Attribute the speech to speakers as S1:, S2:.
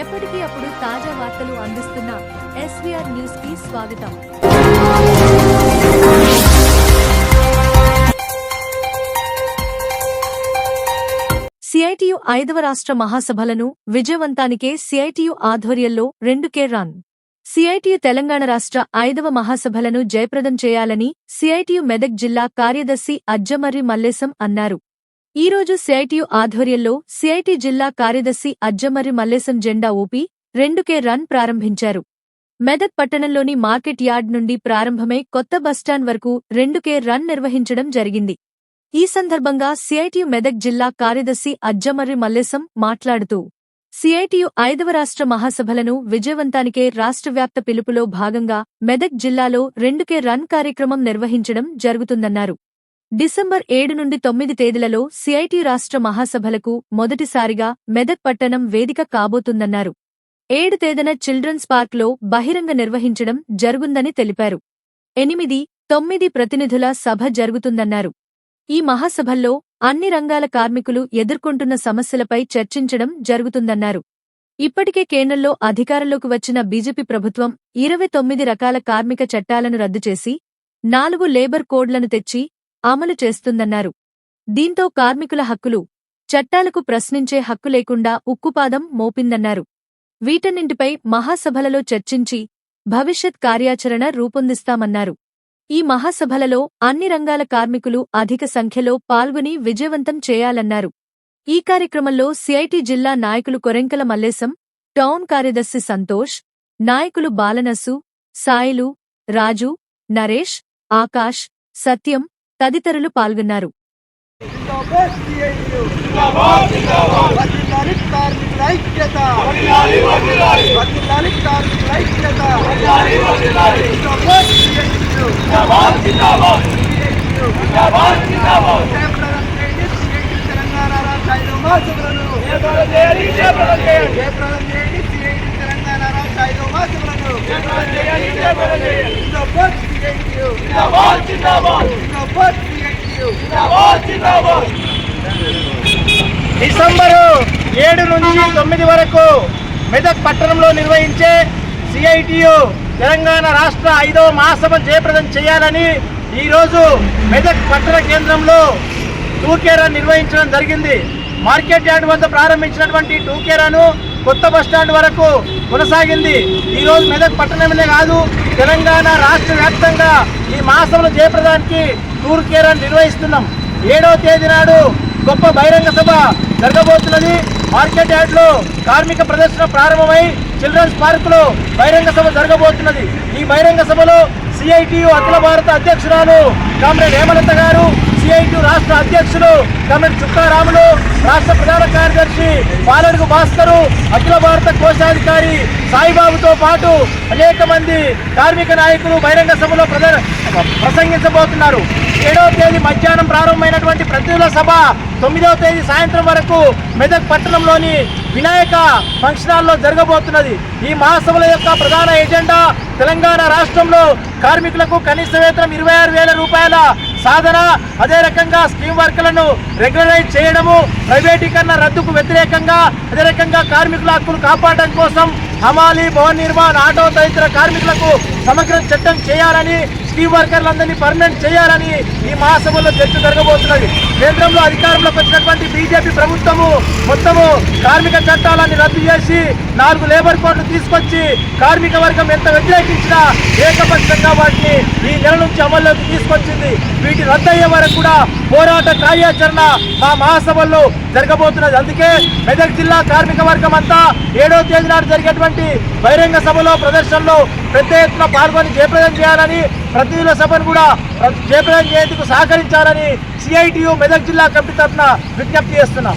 S1: ఎప్పటికీ అప్పుడు తాజా వార్తలు అందిస్తున్న ఎస్వీఆర్ న్యూస్కి స్వాగతం. సిఐటియు ఐదవ రాష్ట్ర మహాసభలను విజయవంతానికే సిఐటియు ఆధ్వర్యంలో రెండు కే రన్. సిఐటియు తెలంగాణ రాష్ట్ర ఐదవ మహాసభలను జయప్రదం చేయాలని సిఐటియు మెదక్ జిల్లా కార్యదర్శి అజ్జమర్రి మల్లేశం అన్నారు. ఈ రోజు సిఐటియు ఆధ్వర్యంలో సిఐటి జిల్లా కార్యదర్శి అజ్జమర్రి మల్లేశం జెండా ఊపి రెండుకే రన్ ప్రారంభించారు. మెదక్ పట్టణంలోని మార్కెట్ యార్డ్ నుండి ప్రారంభమై కొత్త బస్టాండ్ వరకు రెండుకే రన్ నిర్వహించడం జరిగింది. ఈ సందర్భంగా సిఐటియు మెదక్ జిల్లా కార్యదర్శి అజ్జమర్రి మల్లేశం మాట్లాడుతూ సిఐటియు ఐదవ రాష్ట్ర మహాసభలను విజయవంతానికే రాష్ట్ర వ్యాప్త పిలుపులో భాగంగా మెదక్ జిల్లాలో రెండుకే రన్ కార్యక్రమం నిర్వహించడం జరుగుతుందన్నారు. డిసెంబర్ ఏడు నుండి తొమ్మిది తేదీలలో సిఐటి రాష్ట్ర మహాసభలకు మొదటిసారిగా మెదక్ పట్టణం వేదిక కాబోతుందన్నారు. ఏడు తేదీన చిల్డ్రన్స్ పార్క్లో బహిరంగ నిర్వహించడం జరుగుందని తెలిపారు. ఎనిమిది తొమ్మిది ప్రతినిధుల సభ జరుగుతుందన్నారు. ఈ మహాసభల్లో అన్ని రంగాల కార్మికులు ఎదుర్కొంటున్న సమస్యలపై చర్చించడం జరుగుతుందన్నారు. ఇప్పటికే కేంద్రంలో అధికారంలోకి వచ్చిన బీజేపీ ప్రభుత్వం ఇరవై తొమ్మిది రకాల కార్మిక చట్టాలను రద్దు చేసి నాలుగు లేబర్ కోడ్లను తెచ్చి అమలు చేస్తుందన్నారు. దీంతో కార్మికుల హక్కులు చట్టాలకు ప్రశ్నించే హక్కు లేకుండా ఉక్కుపాదం మోపిందన్నారు. వీటన్నింటిపై మహాసభలలో చర్చించి భవిష్యత్ కార్యాచరణ రూపొందిస్తామన్నారు. ఈ మహాసభలలో అన్ని రంగాల కార్మికులు అధిక సంఖ్యలో పాల్గొని విజయవంతం చేయాలన్నారు. ఈ కార్యక్రమంలో సిఐటి జిల్లా నాయకులు కొరెంకల మల్లేశం టౌన్ కార్యదర్శి సంతోష్ నాయకులు బాలనసు సాయిలు రాజు నరేష్ ఆకాష్ సత్యం తదితరులు పాల్గొన్నారు.
S2: తెలంగాణ
S3: డిసెంబరు ఏడు నుంచి తొమ్మిది వరకు మెదక్ పట్టణంలో నిర్వహించే సిఐటియు తెలంగాణ రాష్ట్ర ఐదవ మహాసభ జయప్రదం చేయాలని ఈరోజు మెదక్ పట్టణ కేంద్రంలో టూకేరా నిర్వహించడం జరిగింది. మార్కెట్ యార్డ్ వద్ద ప్రారంభించినటువంటి టూకేరాను కొత్త బస్టాండ్ వరకు కొనసాగింది. ఈరోజు మెదక్ పట్టణమే కాదు తెలంగాణ రాష్ట్ర వ్యాప్తంగా ఈ మహాసభల జయప్రదానికి టూర్ కేరాను నిర్వహిస్తున్నాం. ఏడవ తేదీ నాడు గొప్ప బహిరంగ సభ జరగబోతున్నది. మార్కెట్ యార్డ్లో కార్మిక ప్రదర్శన ప్రారంభమై చిల్డ్రన్స్ పార్క్లో బహిరంగ సభ జరగబోతున్నది. ఈ బహిరంగ సభలో సిఐటియు అఖిల భారత అధ్యక్షురాలు కామ్రేడ్ హేమలత గారు సిఐటి రాష్ట్ర అధ్యక్షులు కామ్రేడ్ చుక్కారాములు రాష్ట్ర ప్రధాన కార్యదర్శి పాలడుగు భాస్కరు అఖిల భారత కోశాధికారి సాయిబాబుతో పాటు అనేక మంది కార్మిక నాయకులు బహిరంగ సభలో ప్రదర్ ప్రసంగించబోతున్నారు. ఏడవ తేదీ మధ్యాహ్నం ప్రారంభమైనటువంటి ప్రతినిధుల సభ తొమ్మిదవ తేదీ సాయంత్రం వరకు మెదక్ పట్టణంలోని వినాయక ఫంక్షన్ హాల్లో జరగబోతున్నది. ఈ మహాసభల యొక్క ప్రధాన ఎజెండా తెలంగాణ రాష్ట్రంలో కార్మికులకు కనీస వేతనం ఇరవై ఆరు వేల రూపాయలు సాధన అదే రకంగా స్కీమ్ వర్క్లను రెగ్యులరైజ్ చేయడము ప్రైవేటీకరణ రద్దుకు వ్యతిరేకంగా అదే రకంగా కార్మికుల హక్కులు కాపాడడం కోసం హమాలి భవన్ నిర్మాణ ఆటో తదితర కార్మికులకు సమగ్ర చట్టం చేయాలని స్కీమ్ వర్కర్లందరినీ పర్మనెంట్ చేయాలని ఈ మహాసభలో చర్చ జరగబోతున్నది. కేంద్రంలో అధికారంలోకి వచ్చినటువంటి బీజేపీ ప్రభుత్వము మొత్తము కార్మిక చట్టాలన్నీ రద్దు చేసి నాలుగు లేబర్ కోడ్లు తీసుకొచ్చి కార్మిక వర్గం ఎంత వ్యతిరేకించినా ఏకపక్షంగా వాటిని ఈ నెల నుంచి అమల్లోకి తీసుకొచ్చింది. వీటి రద్దయ్యే వరకు కూడా పోరాట కార్యాచరణ మా మహాసభల్లో జరగబోతున్నది. అందుకే మెదక్ జిల్లా కార్మిక వర్గం అంతా ఏడో తేదీ నాడు జరిగేటువంటి బహిరంగ సభలో ప్రదర్శనలో పెద్ద ఎత్తున పాల్గొని జయప్రదం చేయాలని ప్రతినిధుల సభను కూడా జయప్రదం చేసేందుకు సహకరించాలని సిఐటియు మెదక్ జిల్లా కమిటీ తరఫున విజ్ఞప్తి చేస్తున్నాం.